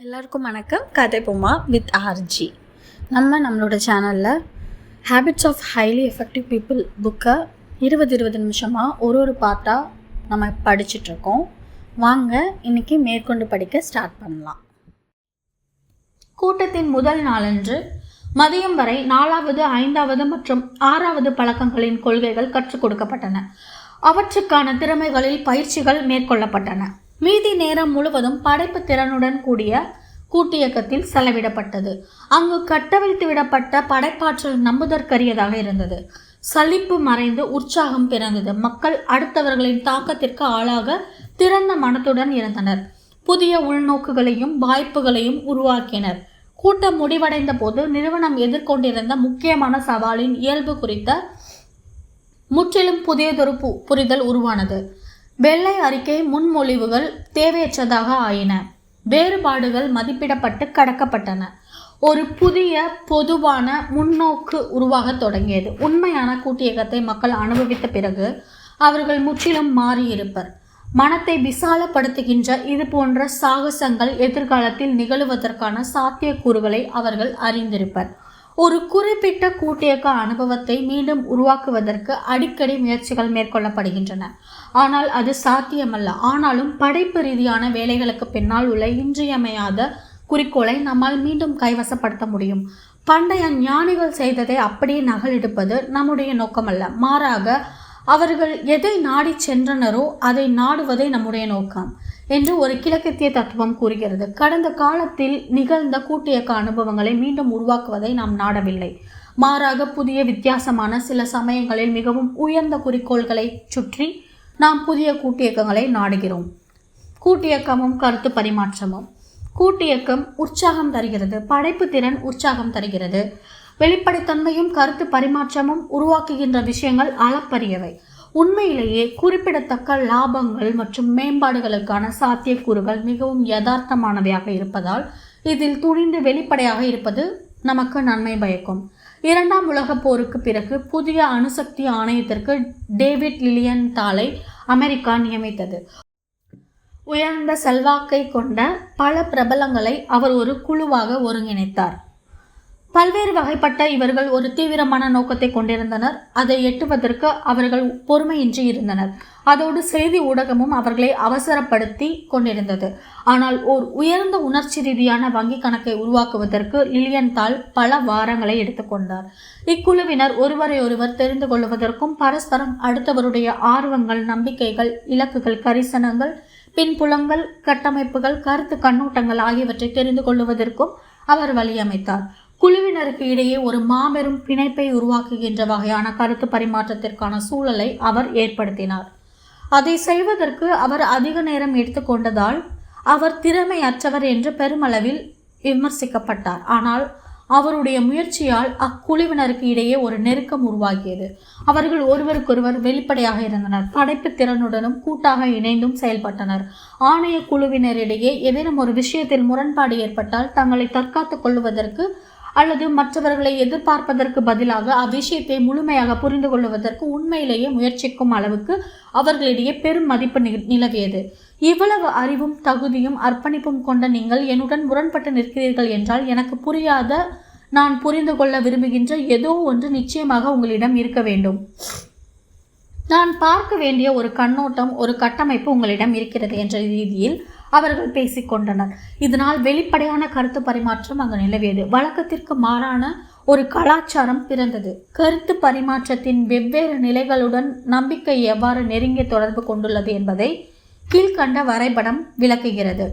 எல்லாருக்கும் வணக்கம். கதை பொம்மா வித் ஆர்ஜி நம்ம நம்மளோட சேனலில் habits of highly effective people புக்கை இருபது இருபது நிமிஷமாக ஒரு ஒரு பாட்டாக நம்ம படிச்சிட்ருக்கோம் வாங்க இன்னைக்கு மேற்கொண்டு படிக்க ஸ்டார்ட் பண்ணலாம். கூட்டத்தின் முதல் நாளன்று மதியம் வரை நாலாவது ஐந்தாவது மற்றும் ஆறாவது பழக்கங்களின் கொள்கைகள் கற்றுக் கொடுக்கப்பட்டன. அவற்றுக்கான திறமைகளில் பயிற்சிகள் மேற்கொள்ளப்பட்டன. மீதி நேரம் முழுவதும் படைப்பு திறனுடன் கூடிய கூட்டியக்கத்தில் செலவிடப்பட்டது. அங்கு கட்டவிழ்த்து விடப்பட்ட படைப்பாற்றல் நம்புதற்கரியதாக இருந்தது. சலிப்பு மறைந்து உற்சாகம் பிறந்தது. மக்கள் அடுத்தவர்களின் தாக்கத்திற்கு ஆளாக திறந்த மனத்துடன் இருந்தனர். புதிய உள்நோக்குகளையும் வாய்ப்புகளையும் உருவாக்கினர். கூட்டம் முடிவடைந்த போது நிறுவனம் எதிர்கொண்டிருந்த முக்கியமான சவாலின் இயல்பு குறித்த முற்றிலும் புதியதொரு பு- புரிதல் உருவானது. வெள்ளை அறிக்கை முன்மொழிவுகள் தேவையற்றதாக ஆயின. வேறுபாடுகள் மதிப்பிடப்பட்டு கடக்கப்பட்டன. ஒரு புதிய பொதுவான முன்னோக்கு உருவாகத் தொடங்கியது. உண்மையான கூட்டியகத்தை மக்கள் அனுபவித்த பிறகு அவர்கள் முற்றிலும் மாறியிருப்பர். மனத்தை விசாலப்படுத்துகின்ற இது போன்ற சாகசங்கள் எதிர்காலத்தில் நிகழுவதற்கான சாத்தியக்கூறுகளை அவர்கள் அறிந்திருப்பர். ஒரு குறிப்பிட்ட கூட்டியக்க அனுபவத்தை மீண்டும் உருவாக்குவதற்கு அடிக்கடி முயற்சிகள் மேற்கொள்ளப்படுகின்றன. ஆனால் அது சாத்தியமல்ல. ஆனாலும் படைப்பு ரீதியான வேலைகளுக்கு பின்னால் உள்ள இன்றியமையாத குறிக்கோளை நம்மால் மீண்டும் கைவசப்படுத்த முடியும். பண்டைய ஞானிகள் செய்ததை அப்படியே நகலெடுப்பது நம்முடைய நோக்கமல்ல. மாறாக அவர்கள் எதை நாடி சென்றனரோ அதை நாடுவதே நம்முடைய நோக்கம். என்று ஒரு கிழக்கத்திய தத்துவம் கூறுகிறது. கடந்த காலத்தில் நிகழ்ந்த கூட்டியக்க அனுபவங்களை மீண்டும் உருவாக்குவதை நாம் நாடவில்லை. மாறாக புதிய வித்தியாசமான சில சமயங்களில் மிகவும் உயர்ந்த குறிக்கோள்களை சுற்றி நாம் புதிய கூட்டியக்கங்களை நாடுகிறோம். கூட்டியக்கமும் கருத்து பரிமாற்றமும். கூட்டியக்கம் உற்சாகம் தருகிறது படைப்பு திறன் உற்சாகம் தருகிறது. வெளிப்படைத்தன்மையும் கருத்து பரிமாற்றமும் உருவாக்குகின்ற விஷயங்கள் அளப்பரியவை. உண்மையிலேயே குறிப்பிடத்தக்க லாபங்கள் மற்றும் மேம்பாடுகளுக்கான சாத்தியக்கூறுகள் மிகவும் யதார்த்தமானவையாக இருப்பதால் இதில் துணிந்து வெளிப்படையாக இருப்பது நமக்கு நன்மை பயக்கும். இரண்டாம் உலகப் போருக்கு பிறகு புதிய அணுசக்தி ஆணையத்திற்கு டேவிட் லிலியன் தாலை அமெரிக்கா நியமித்தது. உயர்ந்த செல்வாக்கை கொண்ட பல பிரபலங்களை அவர் ஒரு குழுவாக ஒருங்கிணைத்தார். பல்வேறு வகைப்பட்ட இவர்கள் ஒரு தீவிரமான நோக்கத்தை கொண்டிருந்தனர். அதை எட்டுவதற்கு அவர்கள் பொறுமையின்றி இருந்தனர். அதோடு செய்தி ஊடகமும் அவர்களை அவசரப்படுத்தி கொண்டிருந்தது. ஆனால் ஓர் உயர்ந்த உணர்ச்சி ரீதியான வங்கி கணக்கை உருவாக்குவதற்கு லிலியன் தால் பல வாரங்களை எடுத்துக்கொண்டார் இக்குழுவினர் ஒருவரையொருவர் தெரிந்து கொள்வதற்கும் பரஸ்பரம் அடுத்தவருடைய ஆர்வங்கள் நம்பிக்கைகள் இலக்குகள் கரிசனங்கள் பின்புலங்கள் கட்டமைப்புகள் கருத்து கண்ணோட்டங்கள் ஆகியவற்றை தெரிந்து கொள்வதற்கும் அவர் வழியமைத்தார். குழுவினருக்கு இடையே ஒரு மாபெரும் பிணைப்பை உருவாக்குகின்ற வகையான கருத்து பரிமாற்றத்திற்கான சூழலை அவர் ஏற்படுத்தினார். அதை செய்வதற்கு அவர் அதிக நேரம் எடுத்துக்கொண்டதால் அவர் திறமையற்றவர் என்று பெருமளவில் விமர்சிக்கப்பட்டார். ஆனால் அவருடைய முயற்சியால் அக்குழுவினருக்கு இடையே ஒரு நெருக்கம் உருவாகியது. அவர்கள் ஒருவருக்கொருவர் வெளிப்படையாக இருந்தனர். படைப்பு திறனுடனும் கூட்டாக இணைந்தும் செயல்பட்டனர். ஆணைய குழுவினரிடையே ஏதேனும் ஒரு விஷயத்தில் முரண்பாடு ஏற்பட்டால் தங்களை தற்காத்துக் கொள்வதற்கு அல்லது மற்றவர்களை எதிர்பார்ப்பதற்கு பதிலாக அவ்விஷயத்தை முழுமையாக புரிந்து கொள்வதற்கு உண்மையிலேயே முயற்சிக்கும் அளவுக்கு அவர்களிடையே பெரும் மதிப்பு நி- நிலவியது. இவ்வளவு அறிவும் தகுதியும் அர்ப்பணிப்பும் கொண்ட நீங்கள் என்னுடன் முரண்பட்டு நிற்கிறீர்கள் என்றால் எனக்கு புரியாத நான் புரிந்து கொள்ள விரும்புகின்ற ஏதோ ஒன்று நிச்சயமாக உங்களிடம் இருக்க வேண்டும். நான் பார்க்க வேண்டிய ஒரு கண்ணோட்டம் ஒரு கட்டமைப்பு உங்களிடம் இருக்கிறது என்ற ரீதியில் அவர்கள் பேசிக்கொண்டனர். இதனால் வெளிப்படையான கருத்து பரிமாற்றம் அங்கு நிலவியது. வழக்கத்திற்கு மாறான ஒரு கலாச்சாரம் பிறந்தது. கருத்து பரிமாற்றத்தின் வெவ்வேறு நிலைகளுடன் நம்பிக்கை எவ்வாறு நெருங்கிய தொடர்பு கொண்டுள்ளது என்பதை கீழ்க்கண்ட வரைபடம் விளக்குகிறது.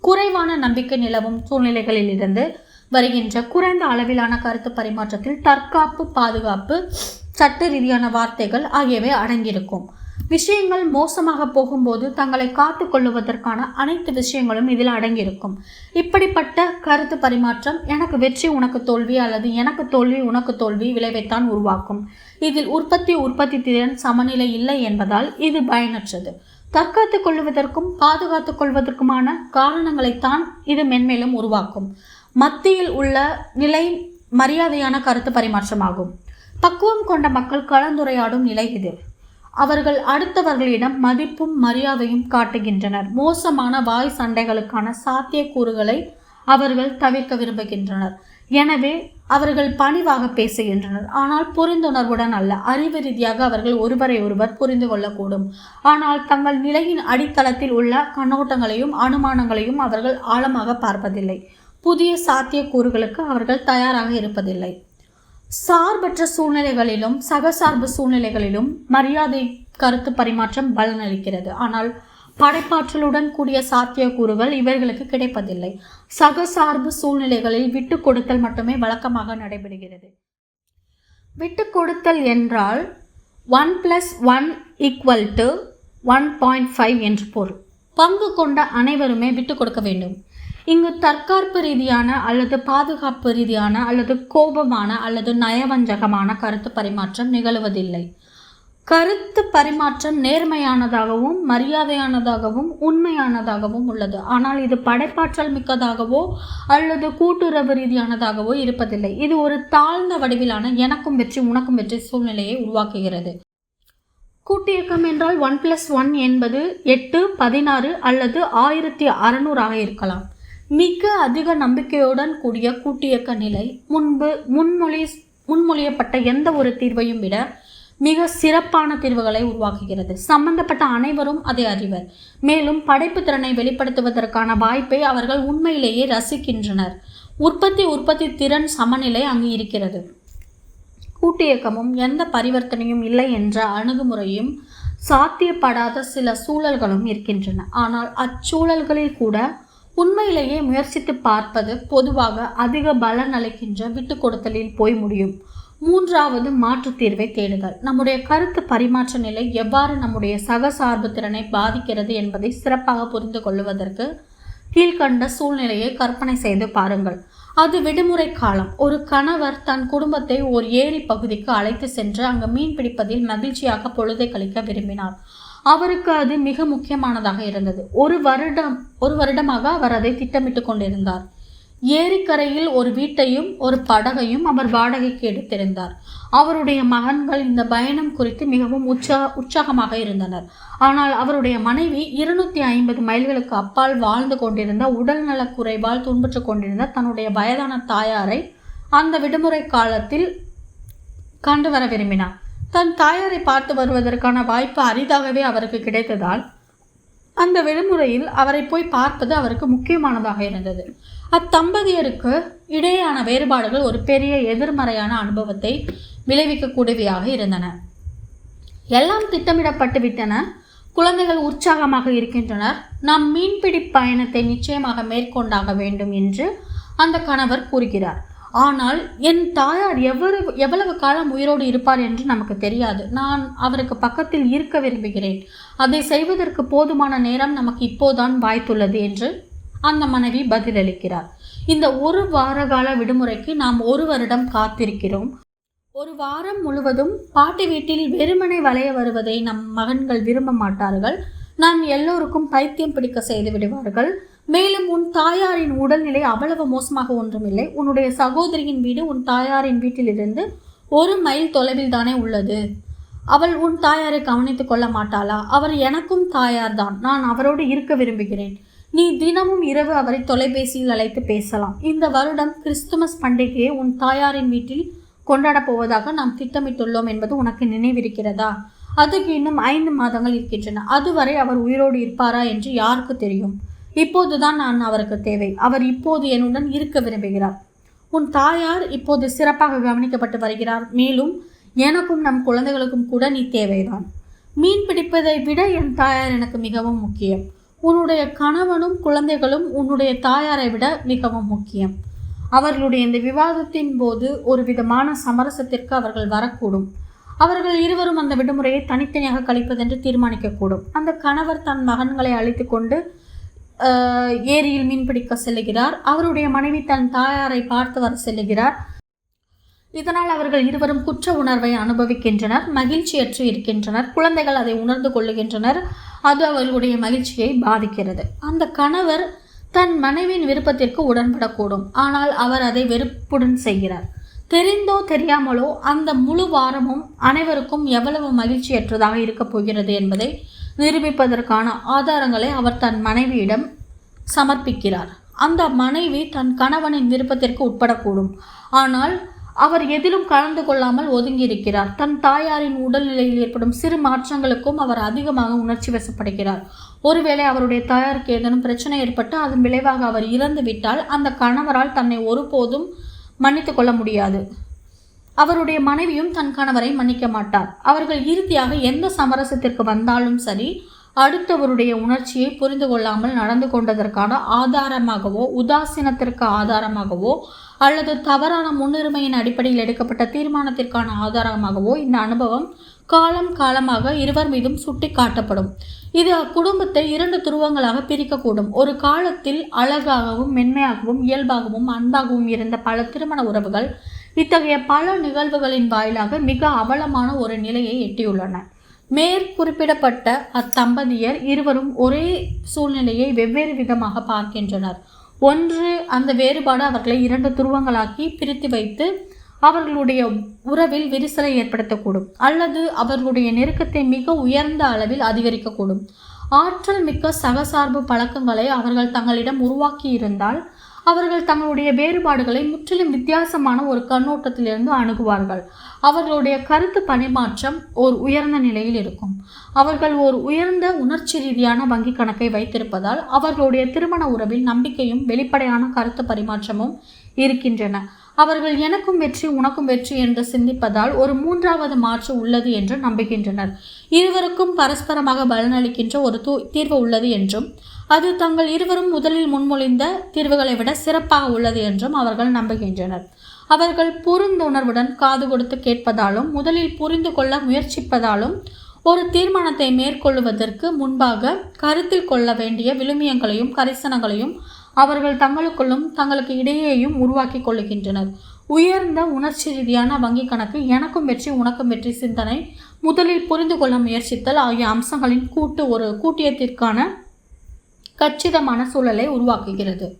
குறைவான நம்பிக்கை நிலவும் சூழ்நிலைகளிலிருந்து வருகின்ற குறைந்த அளவிலான கருத்து பரிமாற்றத்தில் தற்காப்பு பாதுகாப்பு சட்ட ரீதியான வார்த்தைகள் ஆகியவை அடங்கியிருக்கும். விஷயங்கள் மோசமாக போகும்போது தங்களை காத்து கொள்ளுவதற்கான அனைத்து விஷயங்களும் இதில் அடங்கியிருக்கும். இப்படிப்பட்ட கருத்து பரிமாற்றம் எனக்கு வெற்றி உனக்கு தோல்வி அல்லது எனக்கு தோல்வி உனக்கு தோல்வி விளைவைத்தான் உருவாக்கும். இதில் உற்பத்தி உற்பத்தி திறன் சமநிலை இல்லை என்பதால் இது பயனற்றது. தற்காத்துக் கொள்வதற்கும் பாதுகாத்துக் கொள்வதற்குமான காரணங்களைத்தான் இது மென்மேலும் உருவாக்கும். மத்தியில் உள்ள நிலை மரியாதையான கருத்து பரிமாற்றமாகும். பக்குவம் கொண்ட மக்கள் கலந்துரையாடும் நிலை இது. அவர்கள் அடுத்தவர்களிடம் மதிப்பும் மரியாதையும் காட்டுகின்றனர். மோசமான வாய் சண்டைகளுக்கான சாத்தியக்கூறுகளை அவர்கள் தவிர்க்க விரும்புகின்றனர். எனவே அவர்கள் பணிவாக பேசுகின்றனர். ஆனால் புரிந்துணர்வுடன் அல்ல. அறிவு ரீதியாக அவர்கள் ஒருவரை ஒருவர் புரிந்து கொள்ளக்கூடும். ஆனால் தங்கள் நிலையின் அடித்தளத்தில் உள்ள கண்ணோட்டங்களையும் அனுமானங்களையும் அவர்கள் ஆழமாக பார்ப்பதில்லை. புதிய சாத்தியக்கூறுகளுக்கு அவர்கள் தயாராக இருப்பதில்லை. சார்பற்ற சூழ்நிலைகளிலும் சகசார்பு சூழ்நிலைகளிலும் மரியாதை கருத்து பரிமாற்றம் பலனளிக்கிறது. ஆனால் படைப்பாற்றலுடன் கூடிய சாத்தியக்கூறுகள் இவர்களுக்கு கிடைப்பதில்லை. சகசார்பு சூழ்நிலைகளில் விட்டு கொடுத்தல் மட்டுமே வழக்கமாக நடைபெறுகிறது. விட்டு கொடுத்தல் என்றால் one plus one equal to one point five என்று பொருள். பங்கு கொண்ட அனைவருமே விட்டு கொடுக்க வேண்டும். இங்கு தற்காப்பு ரீதியான அல்லது பாதுகாப்பு ரீதியான அல்லது கோபமான அல்லது நயவஞ்சகமான கருத்து பரிமாற்றம் நிகழுவதில்லை. கருத்து பரிமாற்றம் நேர்மையானதாகவும் மரியாதையானதாகவும் உண்மையானதாகவும் உள்ளது. ஆனால் இது படைப்பாற்றல் மிக்கதாகவோ அல்லது கூட்டுறவு ரீதியானதாகவோ இருப்பதில்லை. இது ஒரு தாழ்ந்த வடிவிலான எனக்கும் வெற்றி உனக்கும் வெற்றி சூழ்நிலையை உருவாக்குகிறது. கூட்டியக்கம் என்றால் ஒன் பிளஸ் ஒன் என்பது எட்டு பதினாறு அல்லது ஆயிரத்தி அறநூறாக இருக்கலாம். மிக அதிக நம்பிக்கையுடன் கூடிய கூட்டியக்க நிலை முன்பு முன்மொழி முன்மொழியப்பட்ட எந்த ஒரு தீர்வையும் விட மிக சிறப்பான தீர்வுகளை உருவாக்குகிறது. சம்பந்தப்பட்ட அனைவரும் அதை அறிவர். மேலும் படைப்பு திறனை வெளிப்படுத்துவதற்கான வாய்ப்பை அவர்கள் உண்மையிலேயே ரசிக்கின்றனர். உற்பத்தி உற்பத்தி திறன் சமநிலை அங்கு இருக்கிறது. கூட்டியக்கமும் எந்த பரிவர்த்தனையும் இல்லை என்ற அணுகுமுறையும் சாத்தியப்படாத சில சூழல்களும் இருக்கின்றன. ஆனால் அச்சூழல்களில் கூட உண்மையிலேயே முயற்சித்து பார்ப்பது பொதுவாக அதிக பலன் அளிக்கின்ற விட்டு கொடுத்தலில் போய் முடியும். மூன்றாவது மாற்றுத் தீர்வை தேடுதல். நம்முடைய கருத்து பரிமாற்ற நிலை எவ்வாறு நம்முடைய சகசார்பு திறனை பாதிக்கிறது என்பதை சிறப்பாக புரிந்து கொள்வதற்கு கீழ்கண்ட சூழ்நிலையை கற்பனை செய்து பாருங்கள். அது விடுமுறை காலம். ஒரு கணவர் தன் குடும்பத்தை ஒரு ஏரி பகுதிக்கு அழைத்து சென்று அங்கு மீன் பிடிப்பதில் மகிழ்ச்சியாக பொழுதை கழிக்க விரும்பினார். அவருக்கு அது மிக முக்கியமானதாக இருந்தது. ஒரு வருடம் ஒரு வருடமாக அவர் அதை திட்டமிட்டு கொண்டிருந்தார். ஏரிக்கரையில் ஒரு வீட்டையும் ஒரு படகையும் அவர் வாடகைக்கு எடுத்திருந்தார். அவருடைய மகன்கள் இந்த பயணம் குறித்து மிகவும் உற்சா உற்சாகமாக இருந்தனர். ஆனால் அவருடைய மனைவி இருநூத்தி ஐம்பது மைல்களுக்கு அப்பால் வாழ்ந்து கொண்டிருந்த உடல்நலக் குறைவால் துன்புற்று கொண்டிருந்த தன்னுடைய வயதான தாயாரை அந்த விடுமுறை காலத்தில் கண்டு வர விரும்பினார். தன் தாயாரை பார்த்து வருவதற்கான வாய்ப்பு அரிதாகவே அவருக்கு கிடைத்ததால் அந்த விடுமுறையில் அவரை போய் பார்ப்பது அவருக்கு முக்கியமானதாக இருந்தது. அத்தம்பதியருக்கு இடையேயான வேறுபாடுகள் ஒரு பெரிய எதிர்மறையான அனுபவத்தை விளைவிக்கக்கூடியவையாக இருந்தன. எல்லாம் திட்டமிடப்பட்டு விட்டன. குழந்தைகள் உற்சாகமாக இருக்கின்றனர். நாம் மீன்பிடி பயணத்தை நிச்சயமாக மேற்கொண்டாக வேண்டும் என்று அந்த கணவர் கூறுகிறார். ஆனால் என் தாயார் எவ்வளவு எவ்வளவு காலம் உயிரோடு இருப்பார் என்று நமக்கு தெரியாது. நான் அவருக்கு பக்கத்தில் இருக்க விரும்புகிறேன். அதை செய்வதற்கு போதுமான நேரம் நமக்கு இப்போதான் வாய்த்துள்ளது என்று அந்த மனைவி பதிலளிக்கிறார். இந்த ஒரு வார கால விடுமுறைக்கு நாம் ஒரு வருடம் காத்திருக்கிறோம். ஒரு வாரம் முழுவதும் பாட்டி வீட்டில் வெறுமனை வளைய வருவதை நம் மகன்கள் விரும்ப மாட்டார்கள். நான் எல்லோருக்கும் பைத்தியம் பிடிக்க செய்து விடுவார்கள். மேலும் உன் தாயாரின் உடல்நிலை அவ்வளவு மோசமாக ஒன்றுமில்லை. உன்னுடைய சகோதரியின் வீடு உன் தாயாரின் வீட்டிலிருந்து ஒரு மைல் தொலைவில் தானே உள்ளது. அவள் உன் தாயாரை கவனித்துக் கொள்ள மாட்டாளா? அவர் எனக்கும் தாயார் தான் நான் அவரோடு இருக்க விரும்புகிறேன். நீ தினமும் இரவு அவரை தொலைபேசியில் அழைத்து பேசலாம். இந்த வருடம் கிறிஸ்துமஸ் பண்டிகையை உன் தாயாரின் வீட்டில் கொண்டாடப் போவதாக நாம் திட்டமிட்டுள்ளோம் என்பது உனக்கு நினைவிருக்கிறதா? அதுக்கு இன்னும் ஐந்து மாதங்கள் இருக்கின்றன. அதுவரை அவர் உயிரோடு இருப்பாரா என்று யாருக்கு தெரியும்? இப்போதுதான் நான் அவருக்கு தேவை. அவர் இப்போது என்னுடன் இருக்க விரும்புகிறார். உன் தாயார் இப்போது சிறப்பாக கவனிக்கப்பட்டு வருகிறார். மேலும் எனக்கும் நம் குழந்தைகளுக்கும் கூட நீ தேவைதான். மீன் பிடிப்பதை விட என் தாயார் எனக்கு மிகவும் முக்கியம். உன்னுடைய கணவனும் குழந்தைகளும் உன்னுடைய தாயாரை விட மிகவும் முக்கியம். அவர்களுடைய இந்த விவாதத்தின் போது ஒரு விதமான சமரசத்திற்கு அவர்கள் வரக்கூடும். அவர்கள் இருவரும் அந்த விடுமுறையை தனித்தனியாக கழிப்பதென்று தீர்மானிக்கக்கூடும். அந்த கணவர் தன் மகன்களை அழைத்து கொண்டு ஏரியில் மீன் பிடிக்க செல்லுகிறார். அவருடைய மனைவி தன் தாயாரை பார்த்து வர செல்லுகிறார். இதனால் அவர்கள் இருவரும் குற்ற உணர்வை அனுபவிக்கின்றனர். மகிழ்ச்சியற்று இருக்கின்றனர். குழந்தைகள் அதை உணர்ந்து கொள்ளுகின்றனர். அது அவர்களுடைய மகிழ்ச்சியை பாதிக்கிறது. அந்த கணவர் தன் மனைவியின் விருப்பத்திற்கு உடன்படக்கூடும். ஆனால் அவர் அதை வெறுப்புடன் செய்கிறார். தெரிந்தோ தெரியாமலோ அந்த முழு வாரமும் அனைவருக்கும் எவ்வளவு மகிழ்ச்சியற்றதாக இருக்கப் போகிறது என்பதை நிரூபிப்பதற்கான ஆதாரங்களை அவர் தன் மனைவியிடம் சமர்ப்பிக்கிறார். அந்த மனைவி தன் கணவனின் விருப்பத்திற்கு உட்படக்கூடும். ஆனால் அவர் எதிலும் கலந்து கொள்ளாமல் ஒதுங்கியிருக்கிறார். தன் தாயாரின் உடல்நிலையில் ஏற்படும் சிறு மாற்றங்களுக்கும் அவர் அதிகமாக உணர்ச்சி வசப்படுகிறார். ஒருவேளை அவருடைய தாயாருக்கு ஏதேனும் பிரச்சனை ஏற்பட்டு அதன் விளைவாக அவர் இறந்து விட்டால் அந்த கணவரால் தன்னை ஒருபோதும் மன்னித்து கொள்ள முடியாது. அவருடைய மனைவியும் தன் கணவரை மன்னிக்க மாட்டார். அவர்கள் இறுதியாக எந்த சமரசத்திற்கு வந்தாலும் சரி அடுத்தவருடைய உணர்ச்சியை புரிந்து கொள்ளாமல் நடந்து கொண்டதற்கான ஆதாரமாகவோ உதாசீனத்திற்கு ஆதாரமாகவோ அல்லது தவறான முன்னுரிமையின் அடிப்படையில் எடுக்கப்பட்ட தீர்மானத்திற்கான ஆதாரமாகவோ இந்த அனுபவம் காலம் காலமாக இருவர் மீதும் சுட்டி காட்டப்படும் இது அக்குடும்பத்தை இரண்டு துருவங்களாக பிரிக்கக்கூடும். ஒரு காலத்தில் அழகாகவும் மென்மையாகவும் இயல்பாகவும் அன்பாகவும் இருந்த பல திருமண உறவுகள் இத்தகைய பல நிகழ்வுகளின் வாயிலாக மிக அவலமான ஒரு நிலையை எட்டியுள்ளன. மேற்குறிப்பிடப்பட்ட அத்தம்பதியர் இருவரும் ஒரே சூழ்நிலையை வெவ்வேறு விதமாக பார்க்கின்றனர். ஒன்று அந்த வேறுபாடு அவர்களை இரண்டு துருவங்களாக்கி பிரித்து வைத்து அவர்களுடைய உறவில் விரிசலை ஏற்படுத்தக்கூடும் அல்லது அவர்களுடைய நெருக்கத்தை மிக உயர்ந்த அளவில் அதிகரிக்கக்கூடும். ஆற்றல் மிக்க சகசார்பு பழக்கங்களை அவர்கள் தங்களிடம் உருவாக்கி இருந்தால் அவர்கள் தங்களுடைய வேறுபாடுகளை முற்றிலும் வித்தியாசமான ஒரு கண்ணோட்டத்திலிருந்து அணுகுவார்கள். அவர்களுடைய கருத்து பரிமாற்றம் ஒரு உயர்ந்த நிலையில் இருக்கும். அவர்கள் ஒரு உயர்ந்த உணர்ச்சி ரீதியான வங்கி கணக்கை வைத்திருப்பதால் அவர்களுடைய திருமண உறவில் நம்பிக்கையும் வெளிப்படையான கருத்து பரிமாற்றமும் இருக்கின்றன. அவர்கள் எனக்கும் வெற்றி உனக்கும் வெற்றி என்று சிந்திப்பதால் ஒரு மூன்றாவது மாற்று உள்ளது என்று நம்புகின்றனர். இருவருக்கும் பரஸ்பரமாக பலனளிக்கின்ற ஒரு தூ தீர்வு உள்ளது என்றும் அது தங்கள் இருவரும் முதலில் முன்மொழிந்த தீர்வுகளை விட சிறப்பாக உள்ளது என்றும் அவர்கள் நம்புகின்றனர். அவர்கள் புரிந்துணர்வுடன் காது கொடுத்து கேட்பதாலும் முதலில் புரிந்து கொள்ள முயற்சிப்பதாலும் ஒரு தீர்மானத்தை மேற்கொள்வதற்கு முன்பாக கருத்தில் கொள்ள வேண்டிய விழுமியங்களையும் கரிசனங்களையும் அவர்கள் தங்களுக்குள்ளும் தங்களுக்கு இடையேயும் உருவாக்கி கொள்ளுகின்றனர் உயர்ந்த உணர்ச்சி ரீதியான வங்கி கணக்கு எனக்கும் வெற்றி உனக்கும் வெற்றி சிந்தனை முதலில் புரிந்து கொள்ள முயற்சித்தல் ஆகிய அம்சங்களின் கூட்டு ஒரு கூட்டியத்திற்கான கச்சிதமான சூழலை உருவாக்குகிறது.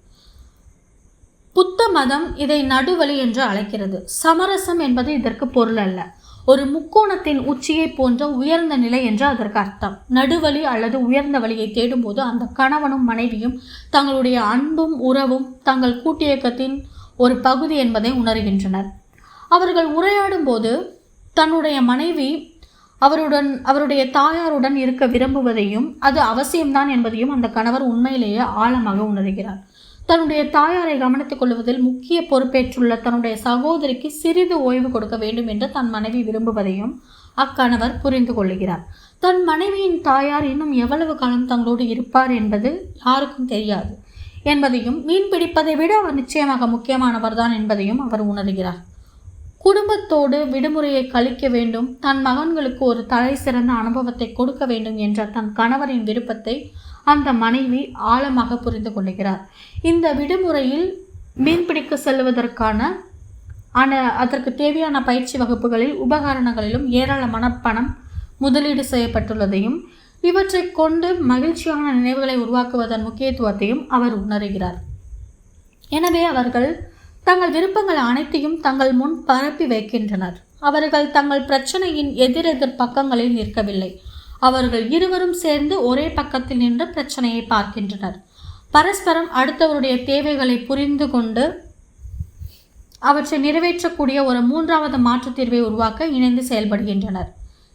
புத்த மதம் இதை நடுவழி என்று அழைக்கிறது. சமரசம் என்பது இதற்கு பொருள் அல்ல. ஒரு முக்கோணத்தின் உச்சியை போன்ற உயர்ந்த நிலை என்று அதற்கு அர்த்தம். நடுவழி அல்லது உயர்ந்த வழியை தேடும்போது அந்த கணவனும் மனைவியும் தங்களுடைய அன்பும் உறவும் தங்கள் கூட்டியக்கத்தின் ஒரு பகுதி என்பதை உணர்கின்றனர். அவர்கள் உரையாடும் போது தன்னுடைய மனைவி அவருடன் அவருடைய தாயாருடன் இருக்க விரும்புவதையும் அது அவசியம்தான் என்பதையும் அந்த கணவர் உண்மையிலேயே ஆழமாக உணர்கிறார். தன்னுடைய தாயாரை கவனித்துக் கொள்வதில் முக்கிய பொறுப்பேற்றுள்ள தன்னுடைய சகோதரிக்கு சிறிது ஓய்வு கொடுக்க வேண்டும் என்று தன் மனைவி விரும்புவதையும் அக்கணவர் புரிந்து கொள்கிறார். தன் மனைவியின் தாயார் இன்னும் எவ்வளவு காலம் தங்களோடு இருப்பார் என்பது யாருக்கும் தெரியாது என்பதையும் மீன் பிடிப்பதை விட அவர் நிச்சயமாக முக்கியமானவர்தான் என்பதையும் அவர் உணர்கிறார். குடும்பத்தோடு விடுமுறையை கழிக்க வேண்டும். தன் மகன்களுக்கு ஒரு தலை சிறந்த அனுபவத்தை கொடுக்க வேண்டும் என்ற தன் கணவரின் விருப்பத்தை அந்த மனைவி ஆழமாக புரிந்து கொள்கிறார் இந்த விடுமுறையில் மீன்பிடிக்க செல்வதற்கான ஆன அதற்கு தேவையான பயிற்சி வகுப்புகளில் உபகரணங்களிலும் ஏராளமான பணம் முதலீடு செய்யப்பட்டுள்ளதையும் இவற்றை கொண்டு மகிழ்ச்சியான நினைவுகளை உருவாக்குவதன் முக்கியத்துவத்தையும் அவர் உணர்கிறார். எனவே அவர்கள் தங்கள் விருப்பங்கள் அனைத்தையும் தங்கள் முன் பரப்பி வைக்கின்றனர். அவர்கள் தங்கள் பிரச்சனையின் எதிரெதிர் பக்கங்களில் நிற்கவில்லை. அவர்கள் இருவரும் சேர்ந்து ஒரே பக்கத்தில் நின்று பிரச்சனையை பார்க்கின்றனர். பரஸ்பரம் அடுத்தவருடைய தேவைகளை புரிந்து கொண்டு அவற்றை நிறைவேற்றக்கூடிய ஒரு மூன்றாவது மாற்றுத் தீர்வை உருவாக்க இணைந்து செயல்படுகின்றனர்.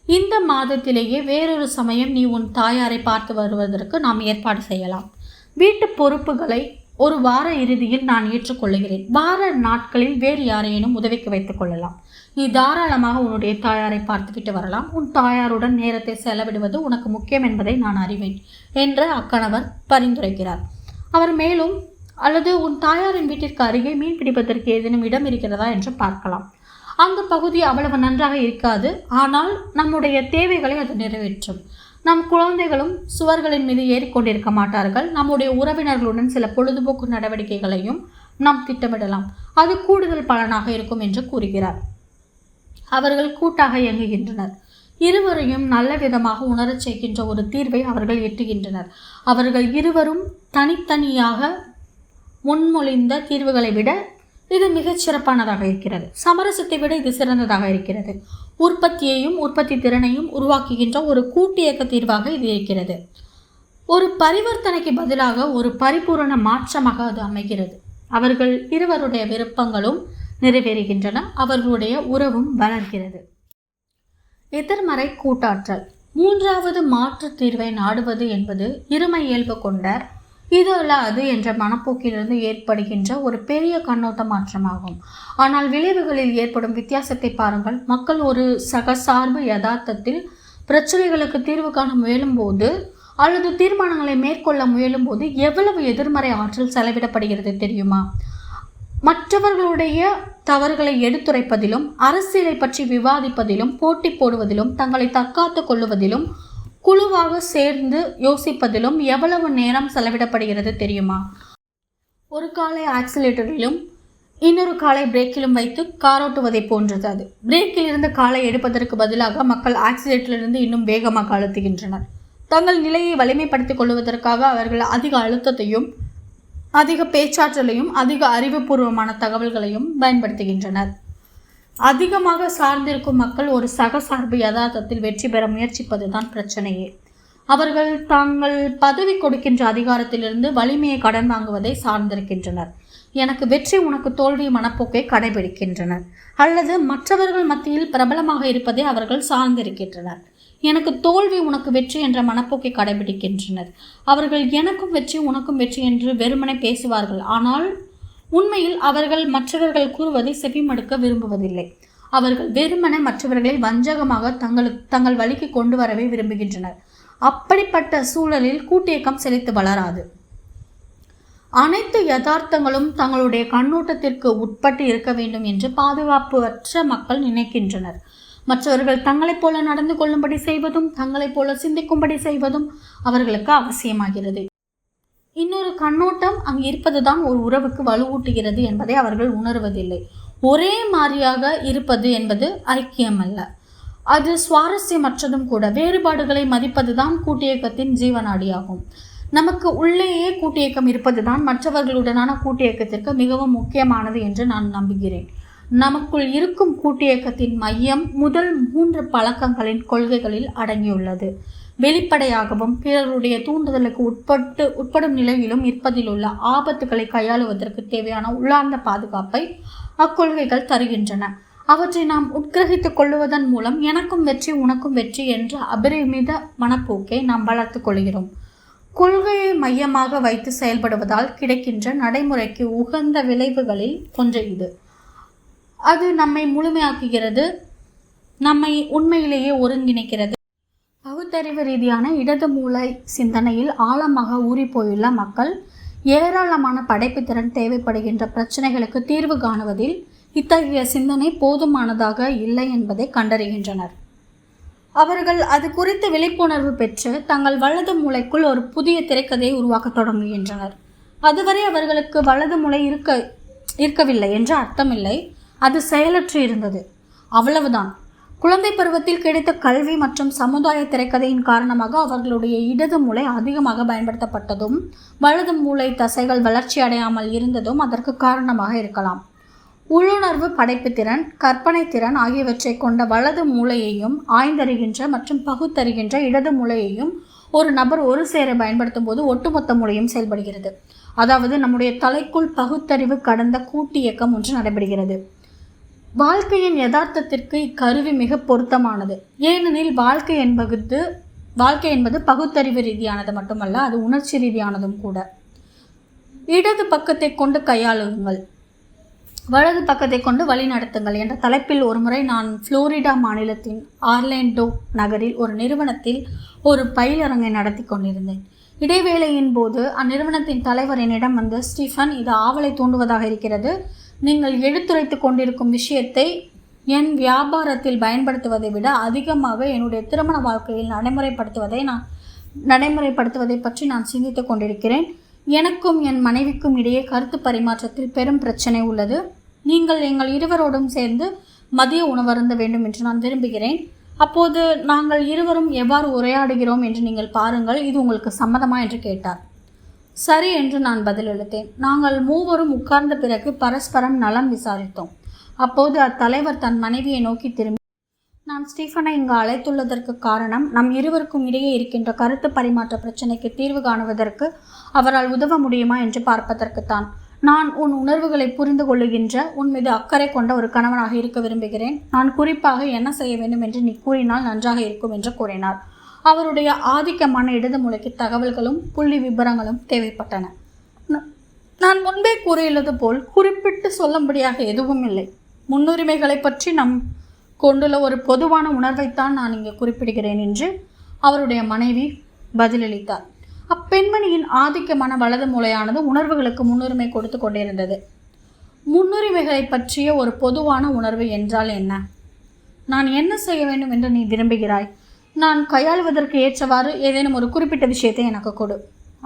இந்த மாதத்திலேயே வேறொரு சமயம் நீ உன் தாயாரை பார்த்து வருவதற்கு நாம் ஏற்பாடு செய்யலாம். வீட்டு பொறுப்புகளை ஒரு வார இறுதியில் நான் ஏற்றுக்கொள்ளுகிறேன். வார நாட்களில் வேறு யாரையேனும் உதவிக்கு வைத்துக் கொள்ளலாம். நீ தாராளமாக உன்னுடைய தாயாரை பார்த்துவிட்டு வரலாம். உன் தாயாருடன் நேரத்தை செலவிடுவது உனக்கு முக்கியம் என்பதை நான் அறிவேன் என்று அக்கணவர் பரிந்துரைக்கிறார். அவர் மேலும் அல்லது உன் தாயாரின் வீட்டிற்கு அருகே மீன் பிடிப்பதற்கு ஏதேனும் இடம் இருக்கிறதா? என்று பார்க்கலாம். அந்த பகுதி அவ்வளவு நன்றாக இருக்காது. ஆனால் நம்முடைய தேவைகளை அது நிறைவேற்றும். நம் குழந்தைகளும் சுவர்களின் மீது ஏறிக்கொண்டிருக்க மாட்டார்கள். நம்முடைய உறவினர்களுடன் சில பொழுதுபோக்கு நடவடிக்கைகளையும் நாம் திட்டமிடலாம். அது கூடுதல் பலனாக இருக்கும் என்று கூறுகிறார். அவர்கள் கூட்டாக இயங்குகின்றனர். இருவரையும் நல்ல விதமாக உணரச் செய்கின்ற ஒரு தீர்வை அவர்கள் எட்டுகின்றனர். அவர்கள் இருவரும் தனித்தனியாக முன்மொழிந்த தீர்வுகளை விட இது மிகச் சிறப்பானதாக இருக்கிறது. சமரசத்தை விட இது சிறந்ததாக இருக்கிறது. உற்பத்தியையும் உற்பத்தி திறனையும் உருவாக்குகின்ற ஒரு கூட்டியக்க தீர்வாக இது இருக்கிறது. ஒரு பரிவர்த்தனைக்கு பதிலாக ஒரு பரிபூரண மாற்றமாக அது அமைகிறது. அவர்கள் இருவருடைய விருப்பங்களும் நிறைவேறுகின்றன. அவர்களுடைய உறவும் வளர்கிறது. எதிர்மறை கூட்டாற்றல். மூன்றாவது மாற்றுத் தீர்வை நாடுவது என்பது இருமை இயல்பு கொண்ட இது அல்ல அது என்ற மனப்போக்கிலிருந்து ஏற்படுகின்ற ஒரு பெரிய கண்ணோட்ட மாற்றமாகும் ஆனால் விளைவுகளில் ஏற்படும் வித்தியாசத்தை பாருங்கள். மக்கள் ஒரு சகசார்பு யதார்த்தத்தில் பிரச்சனைகளுக்கு தீர்வு காண முயலும்போது அல்லது தீர்மானங்களை மேற்கொள்ள முயலும்போது எவ்வளவு எதிர்மறை ஆற்றல் செலவிடப்படுகிறது தெரியுமா? மற்றவர்களுடைய தவறுகளை எடுத்துரைப்பதிலும் அரசியலை பற்றி விவாதிப்பதிலும் போட்டி போடுவதிலும் தங்களை தற்காத்துக் கொள்ளுவதிலும் குழுவாக சேர்ந்து யோசிப்பதிலும் எவ்வளவு நேரம் செலவிடப்படுகிறது தெரியுமா? ஒரு காலை ஆக்சிலேட்டரிலும் இன்னொரு காலை பிரேக்கிலும் வைத்து காரோட்டுவதை போன்றது அது. பிரேக்கில் இருந்து காலை எடுப்பதற்கு பதிலாக மக்கள் ஆக்சிலேட்டரிலிருந்து இன்னும் வேகமாக அழுத்துகின்றனர். தங்கள் நிலையை வலிமைப்படுத்திக் கொள்வதற்காக அவர்கள் அதிக அழுத்தத்தையும் அதிக பேச்சாற்றலையும் அதிக அறிவுபூர்வமான தகவல்களையும் பயன்படுத்துகின்றனர். அதிகமாக சார்ந்திருக்கும் மக்கள் ஒரு சகசார்பு யதார்த்தத்தில் வெற்றி பெற முயற்சிப்பதுதான் பிரச்சனையே. அவர்கள் தாங்கள் பதவி கொடுக்கின்ற அதிகாரத்திலிருந்து வலிமையை கடன் வாங்குவதை சார்ந்திருக்கின்றனர். எனக்கு வெற்றி உனக்கு தோல்வி மனப்போக்கை கடைபிடிக்கின்றனர். அல்லது மற்றவர்கள் மத்தியில் பிரபலமாக இருப்பதை அவர்கள் சார்ந்திருக்கின்றனர். எனக்கு தோல்வி உனக்கு வெற்றி என்ற மனப்போக்கை கடைபிடிக்கின்றனர். அவர்கள் எனக்கும் வெற்றி உனக்கும் வெற்றி என்று வெறுமனை பேசுவார்கள். ஆனால் உண்மையில் அவர்கள் மற்றவர்கள் கூறுவதை செவிமடுக்க விரும்புவதில்லை. அவர்கள் வெறுமன மற்றவர்களை வஞ்சகமாக தங்களுக்கு தங்கள் வழிக்கு கொண்டு வரவே விரும்புகின்றனர். அப்படிப்பட்ட சூழலில் கூட்டியக்கம் செலுத்து வளராது. அனைத்து யதார்த்தங்களும் தங்களுடைய கண்ணோட்டத்திற்கு உட்பட்டு இருக்க வேண்டும் என்று பாதுகாப்பு அற்ற மக்கள் நினைக்கின்றனர். மற்றவர்கள் தங்களைப் போல நடந்து கொள்ளும்படி செய்வதும் தங்களைப் போல சிந்திக்கும்படி செய்வதும் அவர்களுக்கு அவசியமாகிறது. இன்னொரு கண்ணோட்டம் அங்கு இருப்பதுதான் ஒரு உறவுக்கு வலுவூட்டுகிறது என்பதை அவர்கள் உணர்வதில்லை. ஒரே மாதிரியாக இருப்பது என்பது ஐக்கியம் அல்ல அது சுவாரஸ்யமற்றதும் கூட. வேறுபாடுகளை மதிப்பதுதான் கூட்டியக்கத்தின் ஜீவநாடியாகும் நமக்கு உள்ளேயே கூட்டியக்கம் இருப்பதுதான் மற்றவர்களுடனான கூட்டியக்கத்திற்கு மிகவும் முக்கியமானது என்று நான் நம்புகிறேன். நமக்குள் இருக்கும் கூட்டியக்கத்தின் மையம் முதல் மூன்று பழக்கங்களின் கொள்கைகளில் அடங்கியுள்ளது. வெளிப்படையாகவும் பிறருடைய தூண்டுதலுக்கு உட்பட்டு உட்படும் நிலையிலும் இருப்பதில் உள்ள ஆபத்துக்களை கையாளுவதற்கு தேவையான உள்ளார்ந்த பாதுகாப்பை அக்கொள்கைகள் தருகின்றன. அவற்றை நாம் உட்கிரகித்துக் கொள்ளுவதன் மூலம் எனக்கும் வெற்றி உனக்கும் வெற்றி என்ற அபரிமித மனப்போக்கை நாம் வளர்த்து கொள்கிறோம். கொள்கையை மையமாக வைத்து செயல்படுவதால் கிடைக்கின்ற நடைமுறைக்கு உகந்த விளைவுகளில் ஒன்று இது. அது நம்மை முழுமையாக்குகிறது நம்மை உண்மையிலேயே ஒருங்கிணைக்கிறது. பகுத்தறிவு ரீதியான இடது மூளை சிந்தனையில் ஆழமாக ஊறிப்போயுள்ள மக்கள் ஏராளமான படைப்பு திறன் தேவைப்படுகின்ற பிரச்சனைகளுக்கு தீர்வு காணுவதில் இத்தகைய சிந்தனை போதுமானதாக இல்லை என்பதை கண்டறிகின்றனர். அவர்கள் அது குறித்து விழிப்புணர்வு பெற்று தங்கள் வலது மூளைக்குள் ஒரு புதிய திரைக்கதையை உருவாக்க தொடங்குகின்றனர். அதுவரை அவர்களுக்கு வலது மூளை இருக்க இருக்கவில்லை என்று அர்த்தமில்லை. அது செயலற்று இருந்தது. அவ்வளவுதான். குழந்தை பருவத்தில் கிடைத்த கல்வி மற்றும் சமுதாய திரைக்கதையின் காரணமாக அவர்களுடைய இடது மூளை அதிகமாக பயன்படுத்தப்பட்டதும் வலது மூளை தசைகள் வளர்ச்சி அடையாமல் இருந்ததும் அதற்கு காரணமாக இருக்கலாம். உள்ளுணர்வு படைப்பு திறன் கற்பனை திறன் ஆகியவற்றை கொண்ட வலது மூளையையும் ஆய்ந்தறிகின்ற மற்றும் பகுத்தறிகின்ற இடது மூளையையும் ஒரு நபர் ஒரு சேர பயன்படுத்தும் போது ஒட்டுமொத்த மூளையும் செயல்படுகிறது. அதாவது நம்முடைய தலைக்குள் பகுத்தறிவு கடந்த கூட்டு இயக்கம் ஒன்று நடைபெறுகிறது. வாழ்க்கையின் யதார்த்தத்திற்கு இக்கருவி மிக பொருத்தமானது. ஏனெனில் வாழ்க்கை என்பது வாழ்க்கை என்பது பகுத்தறிவு ரீதியானது மட்டுமல்ல அது உணர்ச்சி ரீதியானதும் கூட. இடது பக்கத்தை கொண்டு கையாளுங்கள். வலது பக்கத்தை கொண்டு வழி நடத்துங்கள் என்ற தலைப்பில் ஒருமுறை நான் புளோரிடா மாநிலத்தின் ஆர்லேண்டோ நகரில் ஒரு நிறுவனத்தில் ஒரு பயிலரங்கை நடத்தி கொண்டிருந்தேன். இடைவேளையின் போது அந்நிறுவனத்தின் தலைவர் என்னிடம் வந்து ஸ்டீஃபன் இது ஆவலை தூண்டுவதாக இருக்கிறது. நீங்கள் எடுத்துரைத்து கொண்டிருக்கும் விஷயத்தை என் வியாபாரத்தில் பயன்படுத்துவதை விட அதிகமாக என்னுடைய திருமண வாழ்க்கையில் நடைமுறைப்படுத்துவதை நான் நடைமுறைப்படுத்துவதை பற்றி நான் சிந்தித்துக் கொண்டிருக்கிறேன். எனக்கும் என் மனைவிக்கும் இடையே கருத்து பரிமாற்றத்தில் பெரும் பிரச்சனை உள்ளது. நீங்கள் எங்கள் இருவரோடும் சேர்ந்து மதிய உணவருந்த வேண்டும் என்று நான் விரும்புகிறேன். அப்போது நாங்கள் இருவரும் எவ்வாறு உரையாடுகிறோம் என்று நீங்கள் பாருங்கள். இது உங்களுக்கு சம்மதமா என்று கேட்டார். சரி என்று நான் பதிலளித்தேன் நாங்கள் மூவரும் உட்கார்ந்த பிறகு பரஸ்பரம் நலம் விசாரித்தோம். அப்போது அத்தலைவர் தன் மனைவியை நோக்கி திரும்பி நான் ஸ்டீஃபனை இங்கு அழைத்துள்ளதற்கு காரணம் நம் இருவருக்கும் இடையே இருக்கின்ற கருத்து பரிமாற்ற பிரச்சனைக்கு தீர்வு காணுவதற்கு அவரால் உதவ முடியுமா என்று பார்ப்பதற்குத்தான் நான் உன் உணர்வுகளை புரிந்து கொள்ளுகின்ற உன் மீது அக்கறை கொண்ட ஒரு கணவனாக இருக்க விரும்புகிறேன். நான் குறிப்பாக என்ன செய்ய வேண்டும் என்று நீ கூறினால் நன்றாக இருக்கும் என்று கூறினார். அவருடைய ஆதிக்கமான இடது மூளைக்கு தகவல்களும் புள்ளி விபரங்களும் தேவைப்பட்டன. நான் முன்பே கூறியுள்ளது போல் குறிப்பிட்டு சொல்லும்படியாக எதுவும் இல்லை. முன்னுரிமைகளை பற்றி நம் கொண்டுள்ள ஒரு பொதுவான உணர்வைத்தான் நான் இங்கே குறிப்பிடுகிறேன் என்று அவருடைய மனைவி பதிலளித்தார். அப்பெண்மணியின் ஆதிக்கமான வலது மூலையானது உணர்வுகளுக்கு முன்னுரிமை கொடுத்து கொண்டிருந்தது. முன்னுரிமைகளை பற்றிய ஒரு பொதுவான உணர்வு என்றால் என்ன? நான் என்ன செய்ய வேண்டும் என்று நீ விரும்புகிறாய்? நான் கையாளுவதற்கு ஏற்றவாறு ஏதேனும் ஒரு குறிப்பிட்ட விஷயத்தை எனக்கு கொடு.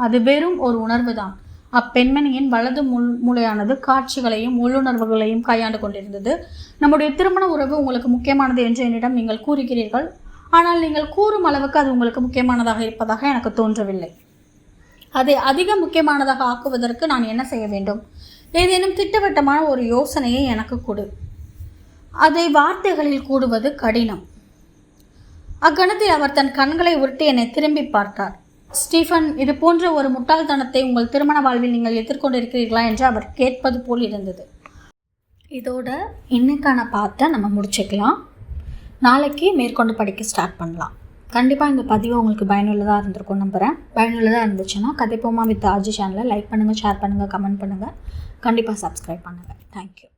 அது வெறும் ஒரு உணர்வு தான் அப்பெண்மணியின் வலது முள் மூளையானது காட்சிகளையும் உள்ளுணர்வுகளையும் கையாண்டு கொண்டிருந்தது. நம்முடைய திருமண உறவு உங்களுக்கு முக்கியமானது என்று என்னிடம் நீங்கள் கூறுகிறீர்கள். ஆனால் நீங்கள் கூறும் அளவுக்கு அது உங்களுக்கு முக்கியமானதாக இருப்பதாக எனக்கு தோன்றவில்லை. அதை அதிக முக்கியமானதாக ஆக்குவதற்கு நான் என்ன செய்ய வேண்டும்? ஏதேனும் திட்டவட்டமான ஒரு யோசனையை எனக்கு கொடு. அதை வார்த்தைகளில் கூடுவது கடினம். அக்கணத்தில் அவர் தன் கண்களை உருட்டி என்னை திரும்பி பார்த்தார். ஸ்டீஃபன் இது போன்ற ஒரு முட்டாள்தனத்தை உங்கள் திருமண வாழ்வில் நீங்கள் எதிர்கொண்டிருக்கிறீர்களா என்று அவர் கேட்பது போல் இருந்தது. இதோட இன்னைக்கான பார்த்தை நம்ம முடிச்சுக்கலாம். நாளைக்கு மேற்கொண்டு படிக்க ஸ்டார்ட் பண்ணலாம். கண்டிப்பாக இந்த பதிவு உங்களுக்கு பயனுள்ளதாக இருந்திருக்கும் நம்புகிறேன் பயனுள்ளதாக இருந்துச்சுன்னா கதைப்போமா வித் ஆஜி சேனலை லைக் பண்ணுங்கள் ஷேர் பண்ணுங்கள் கமெண்ட் பண்ணுங்கள் கண்டிப்பாக சப்ஸ்கிரைப் பண்ணுங்கள் தேங்க்யூ